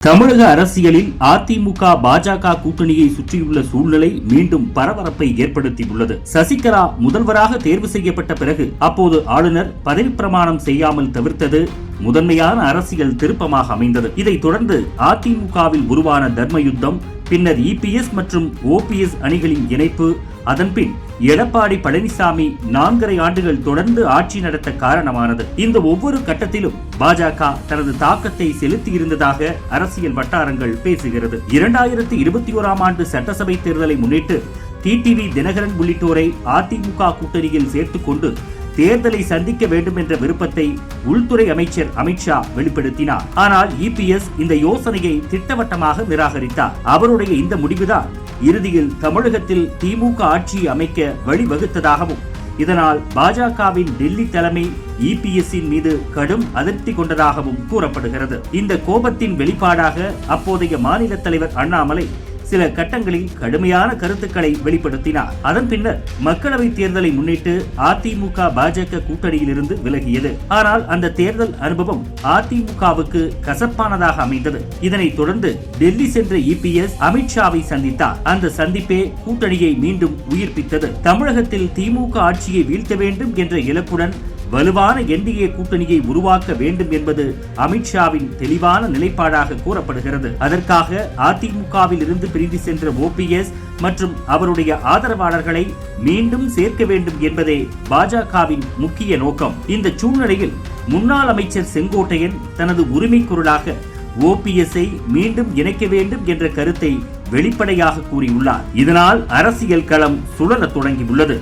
தமிழக அரசியலில் அதிமுக பாஜக கூட்டணியை சுற்றியுள்ள சூழ்நிலை மீண்டும் பரபரப்பை ஏற்படுத்தியுள்ளது. சசிகலா முதல்வராக தேர்வு செய்யப்பட்ட பிறகு அப்போது ஆளுநர் பதவி பிரமாணம் செய்யாமல் தவிர்த்தது முதன்மையான அரசியல் திருப்பமாக அமைந்தது. இதைத் தொடர்ந்து அதிமுகவில் உருவான தர்ம யுத்தம் பின்னர் இபிஎஸ் மற்றும் ஓபிஎஸ் அணிகளின் இணைப்பு அதன்பின் எடப்பாடி பழனிசாமி நான்கரை ஆண்டுகள் தொடர்ந்து ஆட்சி நடத்த காரணமானது. இந்த ஒவ்வொரு கட்டத்திலும் பாஜக தனது தாக்கத்தை செலுத்தி இருந்ததாக அரசியல் வட்டாரங்கள் பேசுகிறது. இரண்டாயிரத்தி இருபத்தி ஓராம் ஆண்டு சட்டசபை தேர்தலை முன்னிட்டு டிடிவி தினகரன் உள்ளிட்டோரை அதிமுக கூட்டணியில் சேர்த்துக் கொண்டு தேர்தலை சந்திக்க வேண்டும் என்ற விருப்பத்தை உள்துறை அமைச்சர் அமித்ஷா வெளிப்படுத்தினார். ஆனால் இபிஎஸ் இந்த யோசனையை திட்டவட்டமாக நிராகரித்தார். அவருடைய இந்த முடிவுதான் இறுதியில் தமிழகத்தில் திமுக ஆட்சியை அமைக்க வழிவகுத்ததாகவும் இதனால் பாஜகவின் டெல்லி தலைமை இபிஎஸ்ஸின் மீது கடும் அதிருப்தி கொண்டதாகவும் கூறப்படுகிறது. இந்த கோபத்தின் வெளிப்பாடாக அப்போதைய மாநில தலைவர் அண்ணாமலை சில கட்டங்களில் கடுமையான கருத்துக்களை வெளிப்படுத்தினார். அதன் பின்னர் மக்களவை தேர்தலை முன்னிட்டு அதிமுக பாஜக கூட்டணியில் இருந்து விலகியது. ஆனால் அந்த தேர்தல் அனுபவம் அதிமுகவுக்கு கசப்பானதாக அமைந்தது. இதனைத் தொடர்ந்து டெல்லி சென்ற இபிஎஸ் அமித்ஷாவை சந்தித்தார். அந்த சந்திப்பே கூட்டணியை மீண்டும் உயிர்ப்பித்தது. தமிழகத்தில் திமுக ஆட்சியை வீழ்த்த வேண்டும் என்ற இலக்குடன் வலுவான என்டிஏ கூட்டணியை உருவாக்க வேண்டும் என்பது அமித்ஷாவின் தெளிவான நிலைப்பாடாக கூறப்படுகிறது. அதற்காக அதிமுகவில் இருந்து பிரிந்து சென்ற ஓபிஎஸ் மற்றும் அவருடைய ஆதரவாளர்களை மீண்டும் சேர்க்க வேண்டும் என்பதே பாஜகவின் முக்கிய நோக்கம். இந்த சூழ்நிலையில் முன்னாள் அமைச்சர் செங்கோட்டையன் தனது உரிமை குரலாக ஓபிஎஸ்ஐ மீண்டும் இணைக்க வேண்டும் என்ற கருத்தை வெளிப்படையாக கூறியுள்ளார். இதனால் அரசியல் களம் சுழலத் தொடங்கியுள்ளது.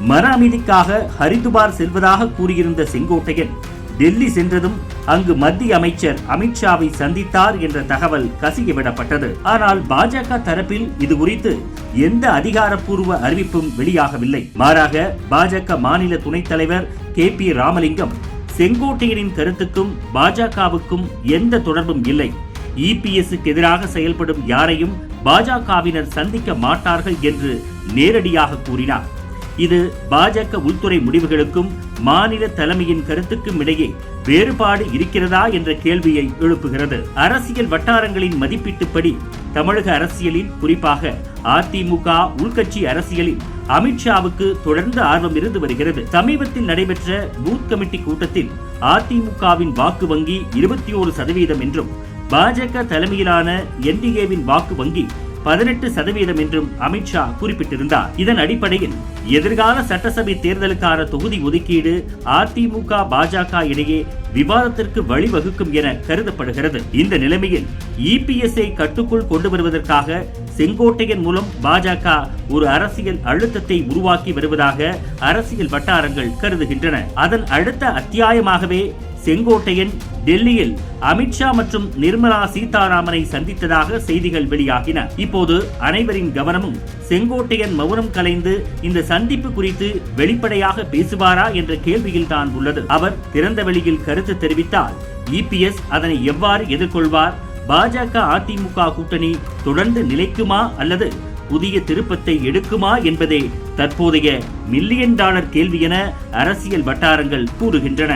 மன அமைதிக்காக ஹரிதுபார் செல்வதாக கூறியிருந்த செங்கோட்டையன் டெல்லி சென்றதும் அங்கு மத்திய அமைச்சர் அமித்ஷாவை சந்தித்தார் என்ற தகவல் கசியவிடப்பட்டது ஆனால் பாஜக தரப்பில் இது குறித்து எந்த அதிகாரப்பூர்வ அறிவிப்பும் வெளியாகவில்லை. மாறாக பாஜக மாநில துணைத் தலைவர் கே. பி. ராமலிங்கம் செங்கோட்டையனின் கருத்துக்கும் பாஜகவுக்கும் எந்த தொடர்பும் இல்லை. இபிஎஸ்க்கு எதிராக செயல்படும் யாரையும் பாஜகவினர் சந்திக்க மாட்டார்கள் என்று நேரடியாக கூறினார். இது பாஜக உள்துறை முடிவுகளுக்கும் மாநில தலைமையின் கருத்துக்கும் இடையே வேறுபாடு இருக்கிறதா என்ற கேள்வியை எழுப்புகிறது. அரசியல் வட்டாரங்களின் மதிப்பீட்டுப்படி தமிழக அரசியலில் குறிப்பாக அதிமுக உள்கட்சி அரசியலில் அமித்ஷாவுக்கு தொடர்ந்து ஆர்வம் இருந்து வருகிறது. சமீபத்தில் நடைபெற்ற பூத் கமிட்டி கூட்டத்தில் அதிமுகவின் வாக்கு வங்கி இருபத்தி ஓரு சதவீதம் என்றும் பாஜக தலைமையிலான என்டிஏவின் வாக்கு வங்கி பதினெட்டு சதவீதம் என்றும் அமித்ஷா குறிப்பிட்டிருந்தார். இதன் அடிப்படையில் எதிர்கால சட்டசபை தேர்தலுக்கான தொகுதி ஒதுக்கீடு அதிமுக பாஜக இடையே விவாதத்திற்கு வழிவகுக்கும் என கருதப்படுகிறது. இந்த நிலைமையில் இபிஎஸ்ஐ கட்டுக்குள் கொண்டு வருவதற்காக செங்கோட்டையன் மூலம் பாஜக ஒரு அரசியல் அழுத்தத்தை உருவாக்கி வருவதாக அரசியல் வட்டாரங்கள் கருதுகின்றன. அதன் அடுத்த அத்தியாயமாகவே செங்கோட்டையன் டெல்லியில் அமித்ஷா மற்றும் நிர்மலா சீதாராமனை சந்தித்ததாக செய்திகள் வெளியாகின. இப்போது அனைவரின் கவனமும் செங்கோட்டையன் மௌனம் கலைந்து இந்த சந்திப்பு குறித்து வெளிப்படையாக பேசுவாரா என்ற கேள்வியில் தான் உள்ளது. அவர் திறந்த வெளியில் கருத்து தெரிவித்தால் இபிஎஸ் அதனை எவ்வாறு எதிர்கொள்வார்? பாஜக அதிமுக கூட்டணி தொடர்ந்து நிலைக்குமா அல்லது புதிய திருப்பத்தை எடுக்குமா என்பதே தற்போதைய மில்லியன் டாலர் கேள்வி என அரசியல் வட்டாரங்கள் கூறுகின்றன.